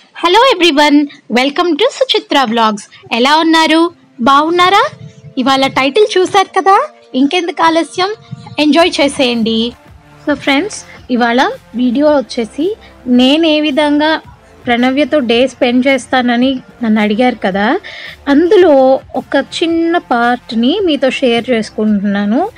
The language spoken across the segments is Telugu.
Hello everyone welcome to Suchitra vlogs ఎలా ఉన్నారు? బాగున్నారా? ఇవాళ టైటిల్ చూసారు కదా? ఇంకెందుకు ఆలస్యం? ఎంజాయ్ చేసేయండి. సో ఫ్రెండ్స్ ఇవాళ వీడియో వచ్చేసి నేను ఏ విధంగా ప్రణవ్యతో డే స్పెండ్ చేస్తానని నన్ను అడిగారు కదా అందులో ఒక చిన్న పార్ట్ని మీతో షేర్ చేసుకుంటున్నాను.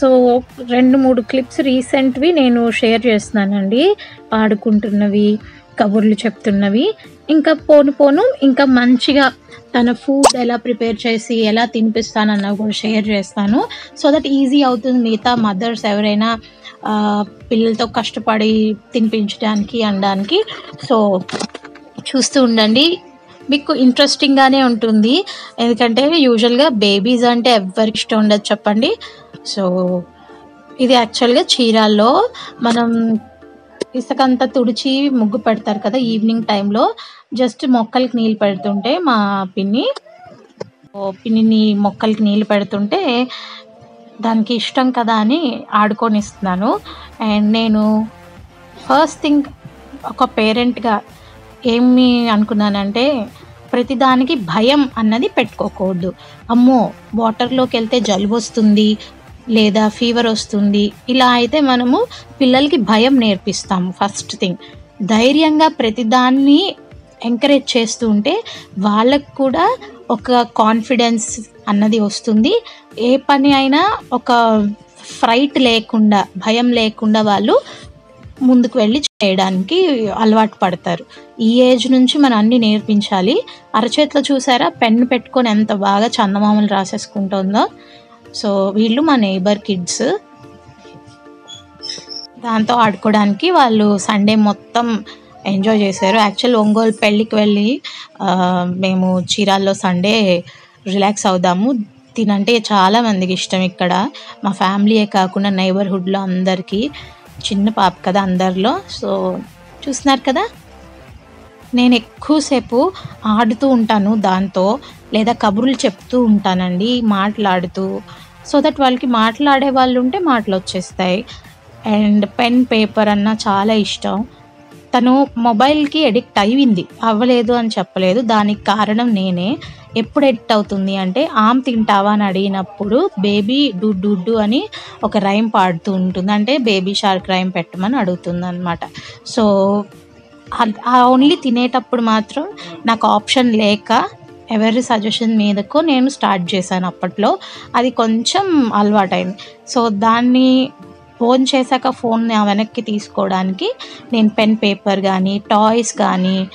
సో రెండు మూడు క్లిప్స్ రీసెంట్వి నేను షేర్ చేస్తున్నానండి పాడుకుంటున్నవి. కబుర్లు చెప్తున్నవి. ఇంకా పోను పోను ఇంకా మంచిగా తన ఫుడ్ ఎలా ప్రిపేర్ చేసి ఎలా తినిపిస్తానన్నా కూడా షేర్ చేస్తాను. సో దట్ ఈజీ అవుతుంది మిగతా మదర్స్ ఎవరైనా పిల్లలతో కష్టపడి తినిపించడానికి అనడానికి. సో చూస్తూ ఉండండి. మీకు ఇంట్రెస్టింగ్గానే ఉంటుంది. ఎందుకంటే యూజువల్గా బేబీస్ అంటే ఎవరికి ఇష్టం ఉండదు చెప్పండి. సో ఇది యాక్చువల్గా చీరాల్లో మనం ఇసుకంతా తుడిచి ముగ్గు పెడతారు కదా ఈవినింగ్ టైంలో జస్ట్ మొక్కలకి నీళ్ళు పెడుతుంటే మా పిన్ని పిన్నిని మొక్కలకి నీళ్ళు పెడుతుంటే దానికి ఇష్టం కదా అని ఆడుకొనిస్తున్నాను. అండ్ నేను ఫస్ట్ థింగ్ ఒక పేరెంట్గా ఏమి అనుకున్నానంటే ప్రతిదానికి భయం అన్నది పెట్టుకోకూడదు. అమ్మో వాటర్లోకి వెళ్తే జలుబు వస్తుంది లేదా ఫీవర్ వస్తుంది. ఇలా అయితే మనము పిల్లలకి భయం నేర్పిస్తాము. ఫస్ట్ థింగ్ ధైర్యంగా ప్రతిదాన్ని ఎంకరేజ్ చేస్తూ ఉంటే వాళ్ళకు కూడా ఒక కాన్ఫిడెన్స్ అన్నది వస్తుంది. ఏ పని అయినా ఒక ఫ్రైట్ లేకుండా భయం లేకుండా వాళ్ళు ముందుకు వెళ్ళి చేయడానికి అలవాటు పడతారు. ఈ ఏజ్ నుంచి మనం అన్ని నేర్పించాలి. అరచేతిలో చూసారా? పెన్ను పెట్టుకొని ఎంత బాగా చందమామలు రాసేసుకుంటుందో. సో వీళ్ళు మా నేబర్ కిడ్స్ దాంతో ఆడుకోవడానికి వాళ్ళు సండే మొత్తం ఎంజాయ్ చేశారు. యాక్చువల్ ఒంగోలు పెళ్ళికి వెళ్ళి మేము చీరాల్లో సండే రిలాక్స్ అవుదాము. తినంటే చాలా మందికి ఇష్టం ఇక్కడ. మా ఫ్యామిలీయే కాకుండా నైబర్హుడ్లో అందరికీ చిన్న పాప కదా అందరిలో. సో చూస్తున్నారు కదా? నేను ఎక్కువసేపు ఆడుతూ ఉంటాను దాంతో లేదా కబుర్లు చెప్తూ ఉంటానండి మాట్లాడుతూ. సో దట్ వాళ్ళకి మాట్లాడే వాళ్ళు ఉంటే మాటలు వచ్చేస్తాయి. అండ్ పెన్ పేపర్ అన్న చాలా ఇష్టం. తను మొబైల్కి ఎడిక్ట్ అయ్యింది అవ్వలేదు అని చెప్పలేదు. దానికి కారణం నేనే. ఎప్పుడు ఎడిక్ట్ అవుతుంది అంటే ఆమ్ తింటావా అని అడిగినప్పుడు బేబీ డుడ్డు డు అని ఒక రైమ్ పాడుతూ ఉంటుంది. అంటే బేబీ షార్క్ రైమ్ పెట్టమని అడుగుతుంది అనమాట సో ఓన్లీ తినేటప్పుడు మాత్రం నాకు ఆప్షన్ లేక ఎవరి సజెషన్ మీదకు నేను స్టార్ట్ చేశాను అప్పట్లో. అది కొంచెం అలవాటైంది. సో దాన్ని ఫోన్ చేశాక ఫోన్ వెనక్కి తీసుకోవడానికి నేను పెన్ పేపర్ కానీ టాయ్స్ కానీ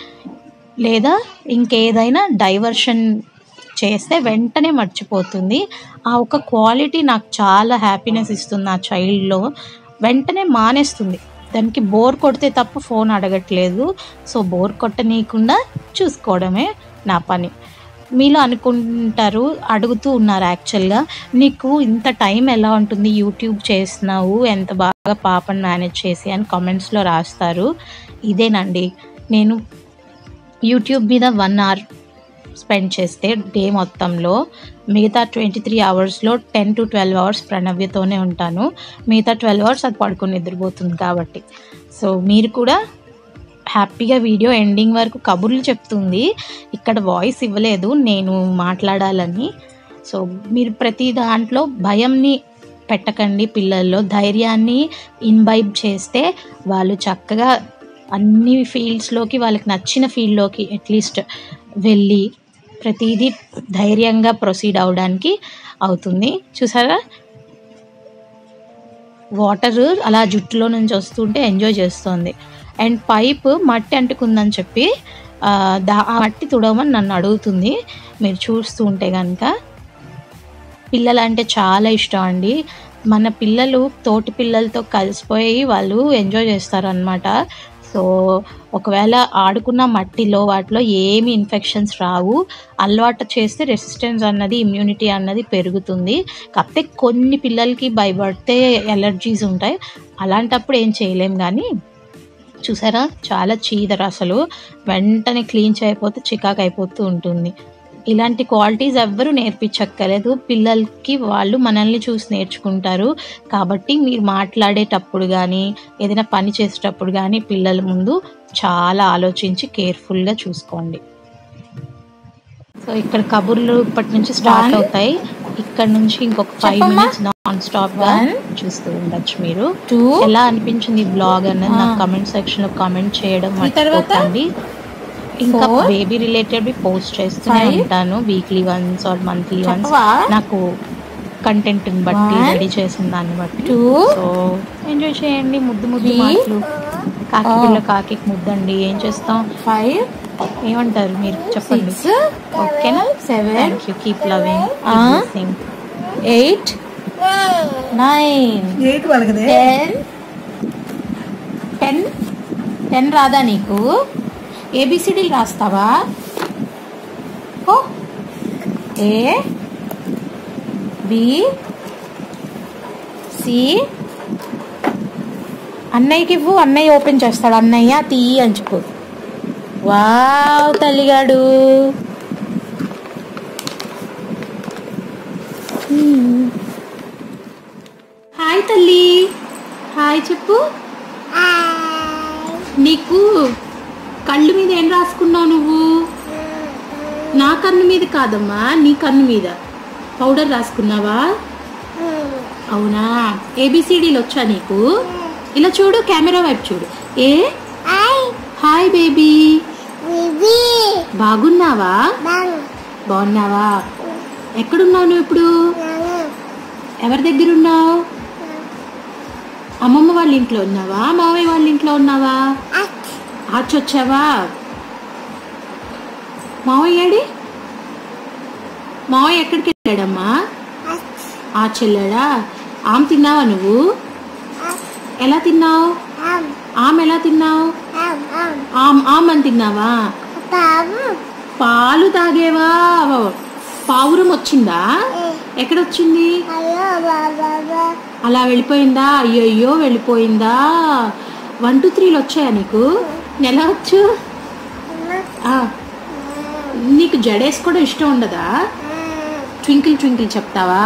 లేదా ఇంకేదైనా డైవర్షన్ చేస్తే వెంటనే మర్చిపోతుంది. ఆ ఒక క్వాలిటీ నాకు చాలా హ్యాపీనెస్ ఇస్తుంది ఆ చైల్డ్లో వెంటనే మానేస్తుంది. దానికి బోర్ కొడితే తప్ప ఫోన్ అడగట్లేదు. సో బోర్ కొట్టనీయకుండా చూసుకోవడమే నా పని. మీలో అనుకుంటారు అడుగుతూ ఉన్నారు యాక్చువల్గా. నీకు ఇంత టైం ఎలా ఉంటుంది? యూట్యూబ్ చేస్తున్నావు ఎంత బాగా పాపను మేనేజ్ చేసి అని కామెంట్స్లో రాస్తారు. ఇదేనండి. నేను యూట్యూబ్ మీద వన్ అవర్ స్పెండ్ చేస్తే డే మొత్తంలో మిగతా ట్వంటీ త్రీ అవర్స్లో టెన్ టు ట్వెల్వ్ అవర్స్ ప్రణవ్యతోనే ఉంటాను. మిగతా ట్వెల్వ్ అవర్స్ అది పడుకొని నిద్రపోతుంది కాబట్టి. సో మీరు కూడా హ్యాపీగా వీడియో ఎండింగ్ వరకు కబుర్లు చెప్తుంది. ఇక్కడ వాయిస్ ఇవ్వలేదు నేను మాట్లాడాలని. సో మీరు ప్రతి దాంట్లో భయంని పెట్టకండి పిల్లల్లో. ధైర్యాన్ని ఇన్వైబ్ చేస్తే వాళ్ళు చక్కగా అన్ని ఫీల్డ్స్లోకి వాళ్ళకి నచ్చిన ఫీల్డ్లోకి అట్లీస్ట్ వెళ్ళి ప్రతిదీ ధైర్యంగా ప్రొసీడ్ అవడానికి అవుతుంది. చూసారా? వాటర్ అలా జుట్టులో నుంచి వస్తుంటే ఎంజాయ్ చేస్తుంది. అండ్ పైప్ మట్టి అంటుకుందని చెప్పి దా ఆ మట్టి తుడవమని నన్ను అడుగుతుంది. మీరు చూస్తూ ఉంటే కనుక పిల్లలంటే చాలా ఇష్టం అండి. మన పిల్లలు తోటి పిల్లలతో కలిసిపోయి వాళ్ళు ఎంజాయ్ చేస్తారనమాట సో ఒకవేళ ఆడుకున్న మట్టిలో వాటిలో ఏమి ఇన్ఫెక్షన్స్ రావు అలవాటు చేస్తే రెసిస్టెన్స్ అన్నది ఇమ్యూనిటీ అన్నది పెరుగుతుంది. కాకపోతే కొన్ని పిల్లలకి భయపడితే ఎలర్జీస్ ఉంటాయి. అలాంటప్పుడు ఏం చేయలేం కానీ చూసారా? చాలా చీదర అసలు వెంటనే క్లీన్ చేయకపోతే చికాకు అయిపోతూ ఉంటుంది. ఇలాంటి క్వాలిటీస్ ఎవ్వరూ నేర్పించక్కర్లేదు పిల్లలకి వాళ్ళు మనల్ని చూసి నేర్చుకుంటారు కాబట్టి మీరు మాట్లాడేటప్పుడు కానీ ఏదైనా పని చేసేటప్పుడు కానీ పిల్లల ముందు చాలా ఆలోచించి కేర్ఫుల్గా చూసుకోండి సో ఇక్కడ కబుర్లు ఇప్పటి నుంచి స్టార్ట్. అవుతాయి ఇక్కడ నుంచి ఇంకొక ఫైవ్. మినిట్స్ నాన్ స్టాప్గా. చూస్తూ ఉండొచ్చు మీరు టూ ఎలా అనిపించింది బ్లాగ్ అన్నది నాకు. కమెంట్ సెక్షన్లో కామెంట్ చేయడం? మర్చిపోకండి ఇంకా. బేబీ రిలేటెడ్ పోస్ట్ చేస్తూనే. ఉంటాను. Weekly once or monthly once నాకు కంటెంట్ బట్టి. రెడీ చేసిన దాన్ని బట్టి. సో ఎంజాయ్ చేయండి. ముద్దు ముద్దు. మాటలు. కాకి. పిల్ల కాకి ముద్దండి. ఏం చేస్తాం? ఫైవ్ ఏమంటారు మీరు? చెప్పండి. ఓకేనా? Seven thank you keep loving. Eight nine eight ten ten ten రాదా నీకు? ఏబిసిడీలు రాస్తావా? Oh A B C. అన్నయ్యకి ఇవ్వు అన్నయ్య ఓపెన్ చేస్తాడు. అన్నయ్య తీయి అని చెప్పు. వావ్ తల్లిగాడు. హాయ్ తల్లి. హాయ్ చెప్పు. నీకు కళ్ళు మీద ఏం రాసుకున్నావు నువ్వు? నా కన్ను మీద కాదమ్మా నీ కన్ను మీద. పౌడర్ రాసుకున్నావా? అవునా? ఏబిసిడీలు వచ్చా నీకు? ఇలా చూడు కెమెరా వైపు చూడు. ఏ? హాయ్. బేబీ. బాగున్నావా? బాగున్నావా? ఎక్కడున్నావు నువ్వు ఇప్పుడు? ఎవరి దగ్గర ఉన్నావు? అమ్మమ్మ వాళ్ళ ఇంట్లో ఉన్నావా? మామయ్య వాళ్ళ ఇంట్లో ఉన్నావా? ఆచి వచ్చావా మావయ్య ఏడి? మావయ్య ఎక్కడికి వెళ్ళాడమ్మా? ఆచి వెళ్ళాడా ఆమె తిన్నావా నువ్వు? ఎలా తిన్నావు? ఆమె. ఎలా తిన్నావు? ఆమ్ ఆమెను తిన్నావా? పాలు. తాగేవా? పావురం వచ్చిందా? ఎక్కడొచ్చింది? అలా వెళ్ళిపోయిందా? అయ్యయ్యో వెళ్ళిపోయిందా? వన్ టూ త్రీలు వచ్చాయా నీకు? నెల వచ్చు నీకు జడేసుకోవడం ఇష్టం ఉండదా? ట్వింకిల్ ట్వింకిల్ చెప్తావా?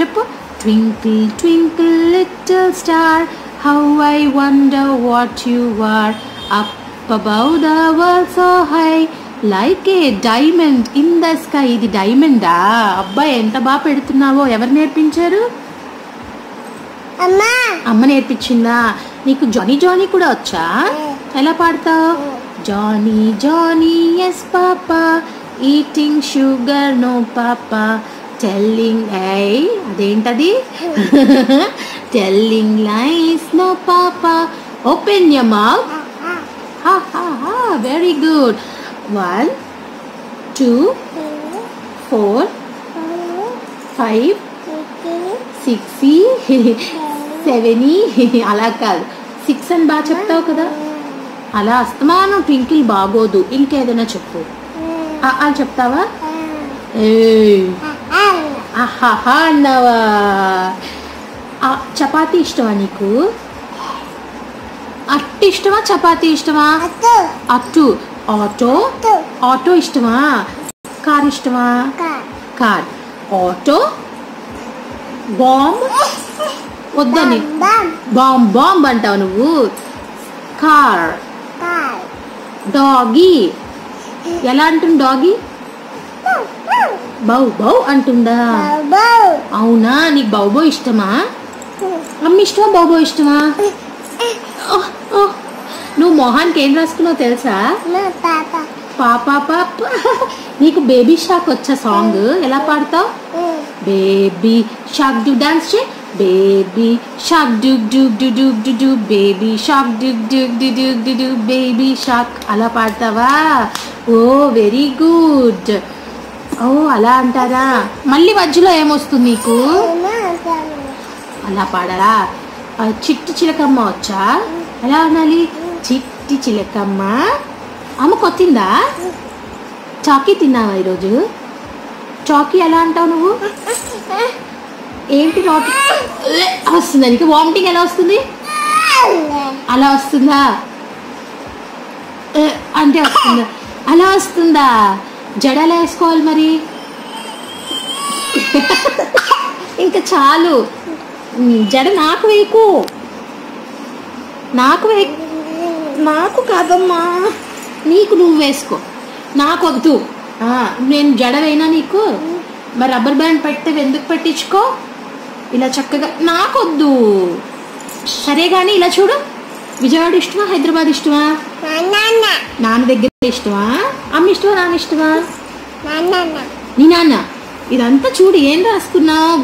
చెప్పు. Twinkle twinkle little star how I wonder what you are up above the world so high like a diamond in the sky. ఇది డైమండా? అబ్బాయి ఎంత బాగా పెడుతున్నావో ఎవరు నేర్పించారు? అమ్మ నేర్పించిందా? నీకు జానీ జానీ కూడా వచ్చా? ఎలా పాడతావు? Johnny Johnny yes papa. Eating sugar no papa. Telling I అదేంటది? Telling lies no papa. Open your mouth హా హా హా very good one two four five six seven? అలా కాదు. సిక్స్ అని బాగా చెప్తావు కదా. అలా అస్తమానం ట్వింకిల్ బాగోదు. ఇంకేదైనా చెప్పు. ఆ చెప్తావా? అన్నావా? చపాతీ ఇష్టమా నీకు? అట్టు ఇష్టమా చపాతీ ఇష్టమా? అట్టు. ఆటో? ఆటో ఇష్టమా? కార్ ఇష్టమా? కార్. ఆటో? బాంబ్? వద్దని. Bomb bomb. అంటావు నువ్వు. కార్. డాగీ. ఎలా అంటుంది డాగీ? బౌ బౌ. అంటుందా అవునా? నీకు బౌబో ఇష్టమా? అమ్మ ఇష్టమా బౌబో ఇష్టమా. నువ్వు మొహానికి ఏం రాసుకున్నావు తెలుసా? పాపా. పాప నీకు బేబీ షాక్ వచ్చా సాంగ్? ఎలా పాడతావు? Baby shark. డు డాన్స్ చే. బేబీ షాక్ డుక్ డుక్ డు డుక్ డు డు బేబీ షాక్ డుక్ డుక్ డు డుక్ డు డు బేబీ షాక్ అలా పాడతావా ఓ వెరీ గుడ్ ఓ అలా అంటారా మళ్ళీ మధ్యలో ఏమొస్తుంది నీకు అలా పాడరా చిట్టి చిలకమ్మ వచ్చా ఎలా అనాలి చిట్టి చిలకమ్మ అమ్మ కొత్తిందా చాకీ తిన్నావా ఈరోజు చాకీ ఎలా అంటావు నువ్వు ఏంటి నోటి? వస్తుంది నీకు? వామిటింగ్ ఎలా వస్తుంది? అలా వస్తుందా? అంటే వస్తుందా? అలా వస్తుందా? జడ ఎలా వేసుకోవాలి మరి. ఇంకా చాలు. జడ నాకు వేయకు. నాకు వే నాకు కాదమ్మా. నీకు నువ్వు వేసుకో. నాకు వద్దు. నేను జడ వేయనా నీకు? మరి రబ్బర్ బ్యాండ్ పెడితే ఎందుకు పట్టించుకో? ఇలా చక్కగా నాకొద్దు. సరే కానీ ఇలా చూడు. విజయవాడ ఇష్టమా హైదరాబాద్ ఇష్టమా? నాన్న. దగ్గర ఇష్టమా? అమ్మ ఇష్టమా నాన్న ఇష్టమా? నీ నాన్న. ఇదంతా చూడు ఏం రాసుకున్నావు?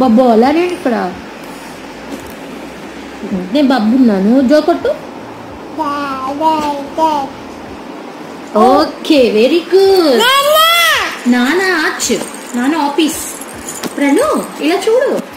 బబ్బో అలా నేను ఇక్కడ. నేను బబ్బున్నాను జోకొట్టు ఓకే వెరీ గుడ్. నాన్న ఆచ్. నాన్న ఆఫీస్. ప్రణు ఇలా చూడు.